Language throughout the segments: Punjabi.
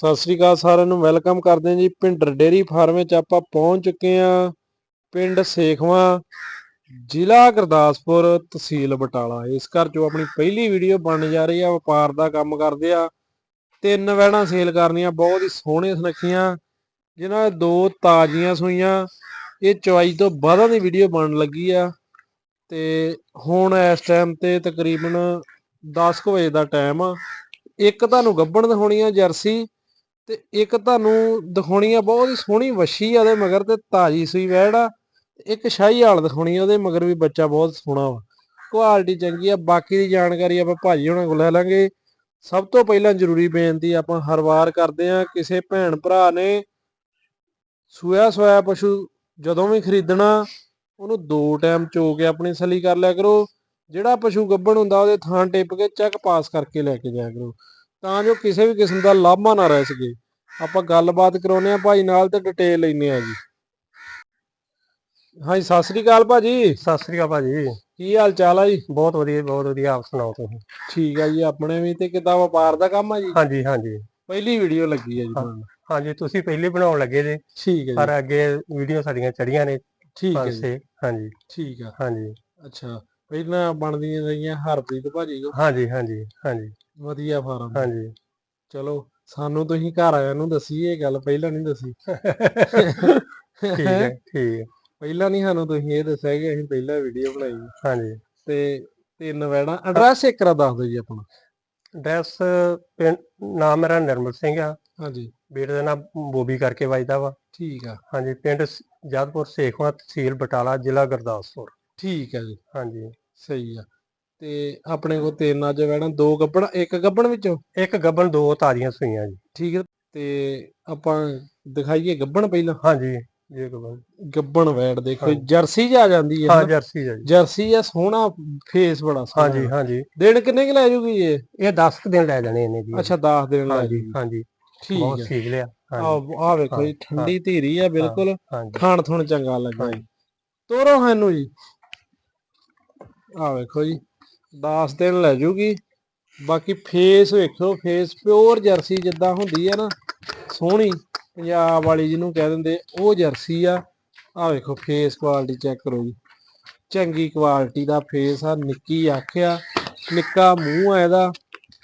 ਸਤਿ ਸ੍ਰੀ ਅਕਾਲ ਸਾਰਿਆਂ ਨੂੰ, ਵੈਲਕਮ ਕਰਦੇ ਹਾਂ ਜੀ ਪਿੰਡਰ ਡੇਰੀ ਫਾਰਮ ਵਿੱਚ ਆਪਾਂ ਪਹੁੰਚ ਚੁੱਕੇ ਹਾਂ, ਪਿੰਡ ਸੇਖਵਾਂ, ਜ਼ਿਲ੍ਹਾ ਗੁਰਦਾਸਪੁਰ ਤਹਿਸੀਲ ਬਟਾਲਾ। ਇਸ ਘਰ ਚੋਂ ਆਪਣੀ ਪਹਿਲੀ ਵੀਡੀਓ ਬਣਨ ਜਾ ਰਹੀ ਆ, ਵਪਾਰ ਦਾ ਕੰਮ ਕਰਦੇ ਆ। ਤਿੰਨ ਵਹਿਣਾ ਸੇਲ ਕਰਨੀਆਂ, ਬਹੁਤ ਹੀ ਸੋਹਣੇ ਸੁਨੱਖੀਆਂ, ਜਿਨ੍ਹਾਂ ਦੋ ਤਾਜ਼ੀਆਂ ਸੂਈਆਂ। ਇਹ ਚਵਾਈ ਤੋਂ ਬਾਅਦਾਂ ਦੀ ਵੀਡੀਓ ਬਣਨ ਲੱਗੀ ਆ ਤੇ ਹੁਣ ਇਸ ਟਾਈਮ ਤੇ ਤਕਰੀਬਨ 10 ਕੁ ਵਜੇ ਦਾ ਟਾਈਮ ਆ। ਇੱਕ ਤੁਹਾਨੂੰ ਗੱਬਣ ਹੋਣੀ ਆ ਜਰਸੀ। ਤੇ ਇੱਕ ਤੁਹਾਨੂੰ ਦਿਖਾਉਣੀ ਆ, ਬਹੁਤ ਹੀ ਸੋਹਣੀ ਵੱਛੀ ਆ ਉਹਦੇ ਮਗਰ ਤੇ ਤਾਜੀ ਸੂਈ ਵੈੜ ਆ, ਇੱਕ ਸ਼ਾਹੀ ਹਾਲ ਦਿਖਾਉਣੀ ਆ ਉਹਦੇ ਮਗਰ ਵੀ ਬੱਚਾ ਬਹੁਤ ਸੋਹਣਾ ਵਾ। ਕੁਆਲਿਟੀ ਚੰਗੀ ਆ, ਬਾਕੀ ਦੀ ਜਾਣਕਾਰੀ ਆਪਾਂ ਭਾਜੀ ਹੁਣਾਂ ਕੋਲ ਲੈ ਲਾਂਗੇ। ਸਭ ਤੋਂ ਪਹਿਲਾਂ ਜ਼ਰੂਰੀ ਬੇਨਤੀ ਆਪਾਂ ਹਰ ਵਾਰ ਕਰਦੇ ਆ, ਕਿਸੇ ਭੈਣ ਭਰਾ ਨੇ ਸੂਇਆ ਸੋਇਆ ਪਸ਼ੂ ਜਦੋਂ ਵੀ ਖਰੀਦਣਾ, ਉਹਨੂੰ ਦੋ ਟਾਈਮ ਚੋ ਕੇ ਆਪਣੀ ਸਲੀ ਕਰ ਲਿਆ ਕਰੋ। ਜਿਹੜਾ ਪਸ਼ੂ ਗੱਭਣ ਹੁੰਦਾ, ਉਹਦੇ ਥਾਂ ਟਿੱਪ ਕੇ ਚੈੱਕ ਪਾਸ ਕਰਕੇ ਲੈ ਕੇ ਜਾਇਆ ਕਰੋ। ਤਾਂ ਜੋ ਕਿਸੇ ਵੀ ਕਿਸਮ ਦਾ ਲਾਮਾ ਨਾ ਰਹਿ ਸਕੇ। ਆਪਾਂ ਗੱਲਬਾਤ ਕਰਾਉਨੇ ਆ ਭਾਈ ਨਾਲ ਤੇ ਡਿਟੇਲ ਲੈਨੇ ਆ ਜੀ। ਹਾਂਜੀ ਸਤਿ ਸ੍ਰੀ ਅਕਾਲ ਭਾਜੀ। ਸਤਿ ਸ੍ਰੀ ਅਕਾਲ ਭਾਜੀ। ਕੀ ਹਾਲ ਚਾਲ ਆ ਜੀ? ਬਹੁਤ ਵਧੀਆ ਬਹੁਤ ਵਧੀਆ ਆਪ ਸੁਣਾਓ ਤੁਸੀਂ? ਠੀਕ ਆ ਜੀ ਆਪਣੇ ਵੀ ਤੇ ਕਿੱਦਾਂ ਵਪਾਰ ਦਾ ਕੰਮ ਆ ਜੀ? ਹਾਂਜੀ ਹਾਂਜੀ। ਪਹਿਲੀ ਵੀਡੀਓ ਲੱਗੀ ਆ ਜੀ ਤੁਹਾਨੂੰ। ਹਾਂਜੀ ਤੁਸੀਂ ਪਹਿਲੇ ਬਣਾਉਣ ਲੱਗੇ ਜੇ। ਠੀਕ ਹੈ ਜੀ। ਪਰ ਅੱਗੇ ਵੀਡੀਓ ਸਾਡੀਆਂ ਚੜੀਆਂ ਨੇ। ਠੀਕ ਹੈ ਹਾਂਜੀ। ਠੀਕ ਆ। ਹਾਂਜੀ। ਅੱਛਾ ਪਹਿਲਾਂ ਬਣਦੀਆਂ ਰਹੀਆਂ ਹਰਪ੍ਰੀਤ ਭਾਜੀ ਕੋ ਹਾਂਜੀ ਹਾਂਜੀ ਹਾਂਜੀ। ਵਧੀਆ ਫਾਰਮ। ਹਾਂਜੀ। ਚਲੋ ਸਾਨੂੰ ਤੁਸੀਂ ਘਰ ਆਇਆਂ ਨੂੰ ਦੱਸੀ ਇਹ ਗੱਲ ਪਹਿਲਾਂ ਨਹੀਂ ਦੱਸੀ। ਠੀਕ ਹੈ ਠੀਕ ਹੈ। ਪਹਿਲਾਂ ਨਹੀਂ ਸਾਨੂੰ ਤੁਸੀਂ ਇਹ ਦੱਸਿਆ ਕਿ ਅਸੀਂ ਪਹਿਲਾਂ ਵੀਡੀਓ ਬਣਾਈ। ਹਾਂਜੀ। ਤੇ ਤਿੰਨ ਵੈਣਾ ਐਡਰੈਸ ਇੱਕ ਰਾ ਦੱਸ ਦਿਓ ਜੀ ਆਪਣਾ। ਐਡਰੈਸ ਨਾਮ ਮੇਰਾ ਨਿਰਮਲ ਸਿੰਘ ਆ। ਹਾਂਜੀ। ਬੇਟੇ ਦਾ ਨਾਮ ਬੋਬੀ ਕਰਕੇ ਵੱਜਦਾ ਵਾ। ਠੀਕ ਆ। ਹਾਂਜੀ ਪਿੰਡ ਜਾਦਪੁਰ ਸੇਖਵਾ ਤਹਿਸੀਲ ਬਟਾਲਾ ਜ਼ਿਲ੍ਹਾ ਗੁਰਦਾਸਪੁਰ। ਠੀਕ ਆ ਜੀ। ਹਾਂਜੀ। ਸਹੀ ਆ। ਤੇ ਆਪਣੇ ਕੋਲ ਤਿੰਨ ਅੱਜ ਵੈਣਾ ਦੋ ਗੱਬਣ ਇੱਕ ਗੱਬਣ ਵਿੱਚੋਂ? ਇੱਕ ਗੱਬਨ ਦੋ ਤਾਜ਼ੀਆਂ ਸੂਈਆਂ ਜੀ। ਠੀਕ ਹੈ ਤੇ ਆਪਾਂ ਦਿਖਾਈਏ ਗੱਬਣ ਪਹਿਲਾਂ? ਹਾਂਜੀ ਜੀ ਗੱਬਨ ਗੱਬਣ ਵੈੜ ਦੇਖੋ। ਜਰਸੀ ਜਾ ਜਾਂਦੀ ਹੈ ਹਾਂ। ਜਰਸੀ ਜੀ। ਜਰਸੀ ਆ ਸੋਹਣਾ ਫੇਸ ਬੜਾ ਸੋਹਣਾ। ਹਾਂਜੀ ਹਾਂਜੀ। ਦਿਨ ਕਿੰਨੇ ਕਿ ਲੈ ਜੂਗੀ ਇਹ? ਇਹ 10 ਕੁ ਦਿਨ ਲੈ ਜਾਣੇ ਇਹਨੇ ਜੀ। ਅੱਛਾ 10 ਦਿਨ ਲੈ ਜੂਗੀ। ਹਾਂਜੀ। ਠੀਕ ਬਹੁਤ ਹੈ। ਠੀਕ ਲਿਆ ਆ ਆ ਵੇਖੋ ਜੀ ਠੰਡੀ ਧੀਰੀ ਆ ਬਿਲਕੁਲ। ਖਾਣ ਥੁਣ ਚੰਗਾ ਲੱਗਾ ਜੀ। ਤੋਰੋ ਸਾਨੂੰ ਜੀ। ਆ ਵੇਖੋ ਜੀ। 10 ਦਿਨ ਲੈ ਜੂਗੀ। ਬਾਕੀ ਫੇਸ ਵੇਖੋ ਫੇਸ ਪਿਓਰ ਜਰਸੀ ਜਿੱਦਾਂ ਹੁੰਦੀ ਆ ਨਾ, ਸੋਹਣੀ ਪੰਜਾਬ ਵਾਲੀ ਜਿਹਨੂੰ ਕਹਿ ਦਿੰਦੇ, ਉਹ ਜਰਸੀ ਆ। ਆ ਵੇਖੋ ਫੇਸ ਕੁਆਲਿਟੀ ਚੈੱਕ ਕਰੋ ਜੀ। ਚੰਗੀ ਕੁਆਲਿਟੀ ਦਾ ਫੇਸ ਆ, ਨਿੱਕੀ ਅੱਖ ਆ, ਨਿੱਕਾ ਮੂੰਹ ਆ ਇਹਦਾ,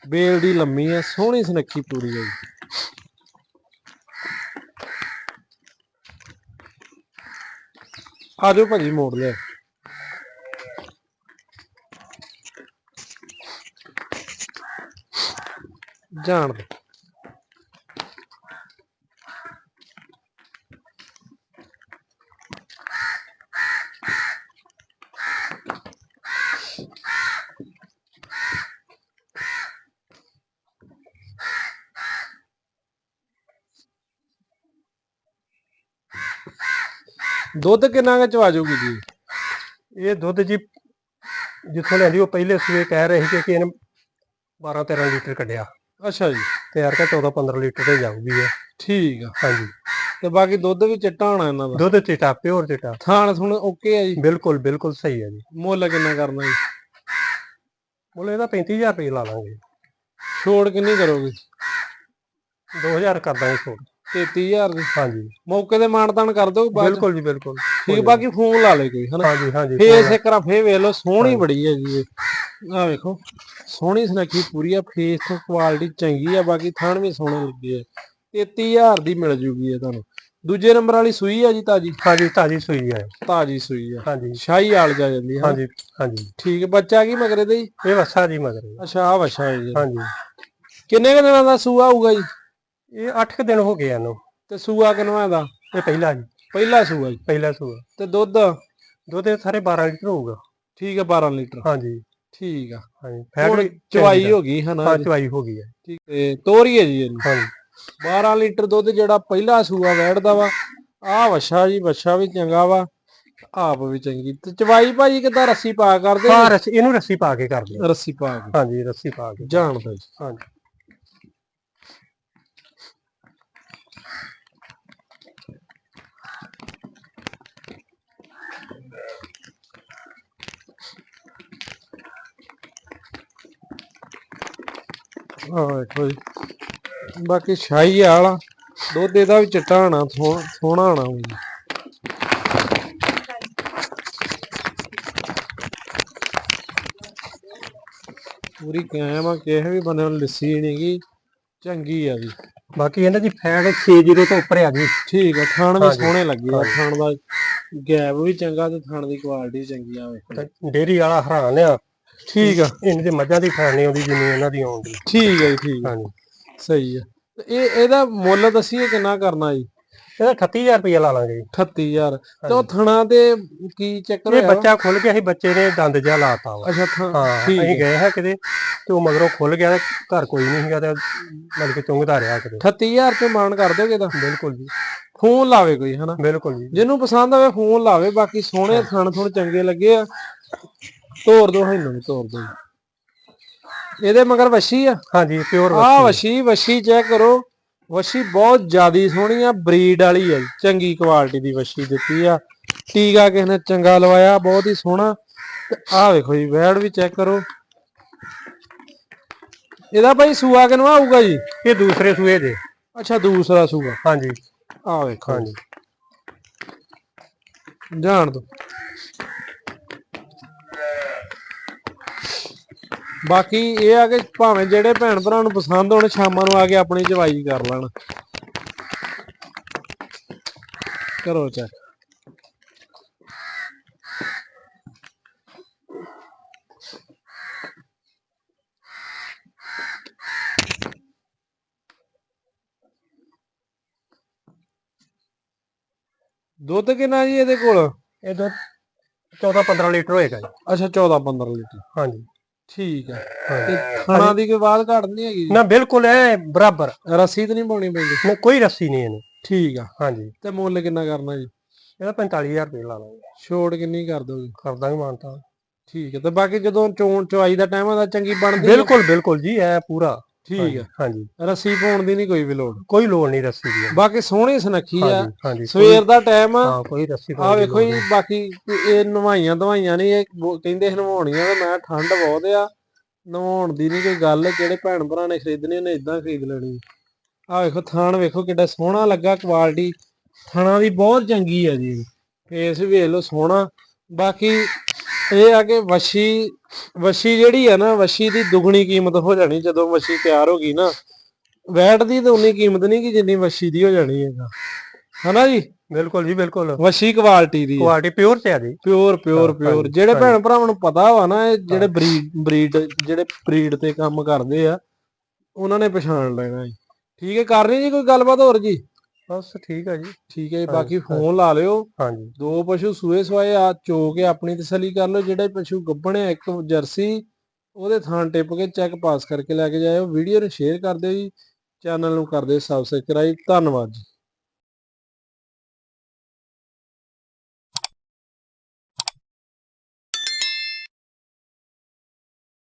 ਬੇਲ ਦੀ ਲੰਮੀ ਆ, ਸੋਹਣੀ ਸੁਨੱਖੀ ਪੂਰੀ ਆ ਜੀ। ਆ ਜਾਓ ਭਾਜੀ ਮੋੜ ਲਿਆ। ਜਾਣ ਦੇ। ਦੁੱਧ ਕਿੰਨਾ ਕੁ ਚਵਾ ਜੂਗੀ ਜੀ? ਇਹ ਦੁੱਧ ਜੀ ਜਿੱਥੋਂ ਲੈਂਦੀ ਉਹ ਪਹਿਲੇ ਸਵੇਰ ਕਹਿ ਰਹੇ ਸੀ ਕਿ ਇਹਨੇ 12 13 ਲੀਟਰ ਕੱਢਿਆ। ਅੱਛਾ ਜੀ। ਤੇ ਯਾਰ ਕਿ 14 15 ਲੀਟਰ ਤੇ ਜਾਊਗੀ ਇਹ। ਠੀਕ ਆ। ਹਾਂਜੀ। ਤੇ ਬਾਕੀ ਦੁੱਧ ਵੀ ਚਿੱਟਾ ਹੋਣਾ ਇਹਨਾਂ ਦਾ? ਦੁੱਧ ਚਿੱਟਾ ਪਿਓਰ ਚਿੱਟਾ। ਥਾਣ ਥੁਣ ਓਕੇ ਆ ਜੀ? ਬਿਲਕੁਲ ਬਿਲਕੁਲ ਸਹੀ ਹੈ ਜੀ। ਮੁੱਲ ਕਿੰਨਾ ਕਰਨਾ ਜੀ? ਮੁੱਲ ਇਹਦਾ 35000 ਰੁਪਏ ਲਾ ਲਾਂਗੇ। ਛੋੜ ਕਿੰਨੀ ਕਰੋਗੇ? 2000 ਕਰ ਦਾਂਗੇ ਛੋਟ 33000 ਦੀ? ਹਾਂਜੀ। ਮੌਕੇ ਤੇ ਮਾਨਤਾਨ ਕਰ ਦੋ। ਬਿਲਕੁਲ ਜੀ ਬਿਲਕੁਲ। ਠੀਕ ਬਾਕੀ ਫੋਨ ਲਾ ਲੈ ਕੋਈ ਹਨਾ? ਹਾਂਜੀ ਹਾਂਜੀ ਫੇਸ ਇੱਕ ਰਾ ਫੇ ਵੇਖ ਲਓ ਸੋਹਣੀ ਬੜੀ ਹੈ ਜੀ ਇਹ। ਆ ਵੇਖੋ ਸੋਹਣੀ ਸੁਨੱਖੀ ਪੂਰੀ ਆ ਫੇਸ ਤੋਂ ਕੁਆਲਿਟੀ ਚੰਗੀ ਆ ਬਾਕੀ ਥਣ ਵੀ ਸੋਹਣੇ ਲੱਗੇ ਆ। 33000 ਦੀ ਮਿਲ ਜੂਗੀ ਇਹ ਤੁਹਾਨੂੰ। ਦੂਜੇ ਨੰਬਰ ਵਾਲੀ ਸੂਈ ਆ ਜੀ ਤਾਜੀ? ਹਾਂਜੀ ਤਾਜੀ ਸੂਈ ਹੈ ਤਾਜੀ ਸੂਈ ਆ। ਹਾਂਜੀ। ਸ਼ਾਹੀ ਆਲ ਜਾ ਜਾਂਦੀ ਹਾਂ ਹਾਂਜੀ ਹਾਂਜੀ। ਠੀਕ ਬੱਚਾ ਕੀ ਮਗਰੇ ਦੇ ਜੀ? ਇਹ ਵਸਾ ਜੀ ਮਗਰ। ਅੱਛਾ ਆ ਹੈ ਜੀ। ਹਾਂਜੀ। ਕਿੰਨੇ ਕੁ ਦਿਨਾਂ ਦਾ ਸੂਆ ਹੋਊਗਾ ਜੀ? ਇਹ 8 ਦਿਨ ਹੋ ਗਏ ਇਹਨੂੰ। ਤੇ ਸੂਆ ਕਿੰਨਵਾਂ ਦਾ ਇਹ ਪਹਿਲਾ ਜੀ। ਪਹਿਲਾ ਸੂਆ ਜੀ। ਪਹਿਲਾ ਸੂਆ। ਤੇ ਦੁੱਧ? ਦੁੱਧ ਸਾਰੇ 12 ਲੀਟਰ ਹੋਊਗਾ। ਠੀਕ ਹੈ 12 ਲੀਟਰ। ਹਾਂਜੀ। ਠੀਕ ਆ। ਹਾਂਜੀ ਫੈਟ ਚਵਾਈ ਹੋ ਗਈ ਹਨਾ ਹਾਂ ਚਵਾਈ ਹੋ ਗਈ ਹੈ। ਠੀਕ ਤੇ ਤੋਰੀਏ ਜੀ ਇਹਨੂੰ ਹਾਂਜੀ। 12 ਲੀਟਰ ਦੁੱਧ ਜਿਹੜਾ ਪਹਿਲਾ ਸੂਆ ਵੈੜਦਾ ਵਾ ਆਹ ਵਛਾ ਜੀ ਵਛਾ ਵੀ ਚੰਗਾ ਵਾ ਆਪ ਵੀ ਚੰਗੀ। ਤੇ ਚਵਾਈ ਭਾਜੀ ਕਿਦਾਂ ਰੱਸੀ ਪਾ ਕਰਦੇ ਹਾਂ ਰੱਸੀ ਇਹਨੂੰ ਰੱਸੀ ਪਾ ਕੇ ਕਰਦੇ ਆ। ਰੱਸੀ ਪਾ ਕੇ। ਹਾਂਜੀ ਰੱਸੀ ਪਾ ਕੇ। ਜਾਣਦਾ ਜੀ। ਹਾਂਜੀ। ਆਹ ਵੇਖੋ ਜੀ ਬਾਕੀ ਸ਼ਾਹੀ ਵਾਲਾ ਦੁੱਧ ਇਹਦਾ ਵੀ ਚਿੱਟਾ ਹੋਣਾ ਸੋਹਣਾ ਹੋਣਾ ਵੀ। ਪੂਰੀ ਕਾਇਮ ਆ ਕਿਸੇ ਵੀ ਬੰਦੇ ਨੂੰ ਲੱਸੀ ਨਹੀਂਗੀ ਚੰਗੀ ਆ ਵੀ ਬਾਕੀ ਇਹਨਾਂ ਦੀ ਫੈਟ 60 ਤੋਂ ਉੱਪਰ ਆ ਗਈ। ਠੀਕ ਆ ਥਣ ਵੀ ਸੋਹਣੇ ਲੱਗੇ ਆ। ਥਣ ਦਾ ਗੈਪ ਵੀ ਚੰਗਾ ਤੇ ਥਣ ਦੀ ਕੁਆਲਿਟੀ ਚੰਗੀ ਆ ਵੇਖੋ। ਡੇਰੀ ਵਾਲਾ ਹੈਰਾਨ ਆ। ਠੀਕ ਆ। ਇਹਨਾਂ ਦੇ ਮੱਝਾਂ ਦੀ ਨਹੀਂ ਆਉਂਦੀ ਜਿੰਨੀ ਇਹਨਾਂ ਦੀ ਆਉਂਦੀ ਠੀਕ ਹੈ ਜੀ ਠੀਕ ਆ। ਹਾਂਜੀ। ਸਹੀ ਆ। ਤੇ ਇਹ ਇਹਦਾ ਮੁੱਲ ਦੱਸੀਏ ਕਿੰਨਾ ਕਰਨਾ ਜੀ? ਇਹਦਾ 38000 ਰੁਪਏ ਲਾ ਲਾਂਗੇ ਜੀ। 38000 ਤੇ ਉਹ ਥਣਾ ਤੇ ਕੀ ਚੱਕਰ ਇਹ ਹੋਇਆ? ਵਾ? ਬੱਚਾ ਖੁੱਲ ਗਿਆ ਸੀ ਬੱਚੇ ਨੇ ਦੰਦ ਜਿਹਾ ਲਾਤਾ ਵਾ। ਅੱਛਾ ਥਾਂ ਹਾਂ ਠੀਕ ਅਸੀਂ ਗਏ ਹਾਂ ਕਿਤੇ ਤੇ ਉਹ ਮਗਰੋਂ ਖੁੱਲ ਗਿਆ ਤੇ ਘਰ ਕੋਈ ਨਹੀਂ ਸੀਗਾ ਤੇ ਮਤਲਬ ਕਿ ਚੁੰਗਦਾ ਰਿਹਾ ਕਿਤੇ। 38000 ਤੇ ਮਾਨ ਕਰ ਦੋਗੇ ਤਾਂ? ਬਿਲਕੁਲ ਜੀ। ਫੋਨ ਲਾਵੇ ਕੋਈ ਹਨਾ? ਬਿਲਕੁਲ ਜੀ। ਜਿਹਨੂੰ ਪਸੰਦ ਆਵੇ ਫੋਨ ਲਾਵੇ ਬਾਕੀ ਸੋਹਣੇ ਥਣ ਥੁਣ ਚੰਗੇ ਲੱਗੇ ਆ। ਤੋਰ ਦੋ ਇਹਨੂੰ ਵੀ ਤੋਰ ਦੋ। ਇਹਦੇ ਮਗਰ ਵਸ਼ੀ ਆ? ਹਾਂਜੀ ਪਿਓਰ ਆ। ਵਸ਼ੀ ਵਸ਼ੀ ਚੈੱਕ ਕਰੋ। ਵਸ਼ੀ ਬਹੁਤ ਜਿਆਦੀ ਸੋਹਣੀ ਆ ਬਰੀਡ ਵਾਲੀ ਆ ਚੰਗੀ ਕੁਆਲਿਟੀ ਦੀ ਵਸ਼ੀ ਦਿੱਤੀ ਆ। ਟੀਕਾ ਕਿਸ ਨੇ ਚੰਗਾ ਲਵਾਇਆ ਬਹੁਤ ਹੀ ਸੋਹਣਾ। ਆਹ ਵੇਖੋ ਜੀ ਵੈੜ ਵੀ ਚੈੱਕ ਕਰੋ। ਇਹਦਾ ਭਾਈ ਸੂਆ ਕਿਨੂੰ ਆਊਗਾ ਜੀ? ਇਹ ਦੂਸਰੇ ਸੂਏ ਦੇ। ਅੱਛਾ ਦੂਸਰਾ ਸੂਆ। ਹਾਂਜੀ। ਆਹ ਵੇਖੋ ਹਾਂਜੀ ਜਾਣ ਦੋ। ਬਾਕੀ ਇਹ ਆ ਕਿ ਭਾਵੇਂ ਜਿਹੜੇ ਭੈਣ ਭਰਾ ਨੂੰ ਪਸੰਦ ਹੋਣ ਸ਼ਾਮਾਂ ਨੂੰ ਆ ਕੇ ਆਪਣੀ ਚਵਾਈ ਕਰ ਲੈਣ। ਕਰੋ ਚੈੱਕ ਦੁੱਧ ਕਿੰਨਾ ਜੀ ਇਹਦੇ ਕੋਲ? ਇਹ ਦੁੱਧ 14 15 ਲੀਟਰ ਹੋਏਗਾ ਜੀ। ਅੱਛਾ 14 15 ਲੀਟਰ। ਹਾਂਜੀ। ਠੀਕ ਹੈ। ਤੇ ਖਾਣਾ ਦੀ ਕੋਈ ਬਾਤ ਘੱਟ ਨਹੀਂ ਹੈਗੀ ਨਾ ਬਿਲਕੁਲ ਐ ਬਰਾਬਰ। ਜੀ? ਰੱਸੀ ਤੇ ਨਹੀਂ ਪਾਉਣੀ ਪੈਂਦੀ? ਨਾ ਕੋਈ ਰੱਸੀ ਨਹੀਂ ਇਹਨੂੰ। ਠੀਕ ਆ। ਹਾਂਜੀ। ਤੇ ਮੁੱਲ ਕਿੰਨਾ ਕਰਨਾ ਜੀ? ਇਹਦਾ 45000 ਰੁਪਏ ਲਾ ਲਾਂਗੇ। ਛੋਟ ਕਿੰਨੀ ਕਰ ਦੋਗੇ? ਕਰ ਦਾਂਗੇ ਮਾਨਤਾ। ਠੀਕ ਹੈ। ਤੇ ਬਾਕੀ ਜਦੋਂ ਚੋਣ ਚਵਾਈ ਦਾ ਟਾਈਮ ਆਦਾ ਚੰਗੀ ਬਣਦੀ? ਬਿਲਕੁਲ ਬਿਲਕੁਲ ਜੀ ਐ ਪੂਰਾ। ਠੀਕ ਹੈ ਹਾਂਜੀ। ਰੱਸੀ ਪਾਉਣ ਦੀ ਨਹੀਂ ਕੋਈ ਵੀ ਲੋੜ। ਕੋਈ ਲੋੜ ਨਹੀਂ ਰੱਸੀ ਦੀ। ਬਾਕੀ ਸੋਹਣੀ ਸੁਨੱਖੀ ਆ। ਸਵੇਰ ਦਾ ਟਾਈਮ ਆ। ਹਾਂ ਕੋਈ ਰੱਸੀ ਆ ਵੇਖੋ ਜੀ। ਬਾਕੀ ਇਹ ਨਵਾਈਆਂ ਦਵਾਈਆਂ ਨਹੀਂ ਇਹ ਕਹਿੰਦੇ ਨਵਾਉਣੀਆਂ ਤੇ ਮੈਂ ਠੰਡ ਬਹੁਤ ਆ। ਨਵਾਉਣ ਦੀ ਨਹੀਂ ਕੋਈ ਗੱਲ ਜਿਹੜੇ ਭੈਣ ਭਰਾ ਨੇ ਖਰੀਦਣੀ ਉਹਨੇ ਇਦਾਂ ਖਰੀਦ ਲੈਣੀ। ਆ ਵੇਖੋ ਥਾਣ ਵੇਖੋ ਕਿੱਡਾ ਸੋਹਣਾ ਲੱਗਾ ਕੁਆਲਿਟੀ ਥਾਣਾ ਦੀ ਬਹੁਤ ਚੰਗੀ ਆ ਜੀ। ਫੇਸ ਵੇਖ ਲਓ ਸੋਹਣਾ। ਬਾਕੀ ਇਹ ਆ ਕਿ ਵਸ਼ੀ ਵਸ਼ੀ ਜਿਹੜੀ ਆ ਨਾ ਵਸ਼ੀ ਦੀ ਦੁੱਗਣੀ ਕੀਮਤ ਹੋ ਜਾਣੀ ਜਦੋਂ ਵਸ਼ੀ ਤਿਆਰ ਹੋ ਗਈ ਨਾ ਵੈਟ ਦੀ ਤਾਂ ਉਨੀ ਕੀਮਤ ਨਹੀਂ ਕਿ ਜਿੰਨੀ ਵਸ਼ੀ ਦੀ ਹੋ ਜਾਣੀ ਹੈਗਾ। ਹਨਾ ਜੀ? ਬਿਲਕੁਲ ਜੀ ਬਿਲਕੁਲ। ਵਸ਼ੀ ਕੁਆਲਿਟੀ ਦੀ ਕੁਆਲਿਟੀ ਪਿਓਰ ਤੇ ਆ ਜੀ। ਪਿਓਰ ਪਿਓਰ ਹਾਂ, ਪਿਓਰ। ਜਿਹੜੇ। ਭੈਣ ਭਰਾਵਾਂ ਨੂੰ ਪਤਾ ਵਾ ਨਾ ਇਹ ਜਿਹੜੇ ਬਰੀਡ ਬਰੀਡ ਜਿਹੜੇ ਬਰੀਡ ਤੇ ਕੰਮ ਕਰਦੇ ਆ ਉਹਨਾਂ ਨੇ ਪਛਾਣ ਲੈਣਾ ਜੀ। ਠੀਕ ਹੈ ਕਰ ਰਹੀ ਜੀ ਕੋਈ ਗੱਲਬਾਤ ਹੋਰ ਜੀ? ਬਸ ਠੀਕ ਆ ਜੀ। ਠੀਕ ਹੈ ਜੀ ਬਾਕੀ ਫੋਨ ਲਾ ਲਿਓ। ਹਾਂਜੀ। ਦੋ ਪਸ਼ੂ ਸੂਏ ਸਵਾਏ ਆ ਚੋ ਕੇ ਆਪਣੀ ਤਸੱਲੀ ਕਰ ਲਓ। ਜਿਹੜੇ ਪਸ਼ੂ ਗੱਭਣ ਆ ਇੱਕ ਜਰਸੀ ਉਹਦੇ ਥਾਂ ਟਿਪ ਕੇ ਚੈੱਕ ਪਾਸ ਕਰਕੇ ਲੈ ਕੇ ਜਾਇਓ। ਵੀਡੀਓ ਨੂੰ ਸ਼ੇਅਰ ਕਰ ਦਿਓ ਜੀ। ਚੈਨਲ ਨੂੰ ਕਰ ਦਿਓ ਸਬਸਕ੍ਰਾਈਬ ਧੰਨਵਾਦ ਜੀ।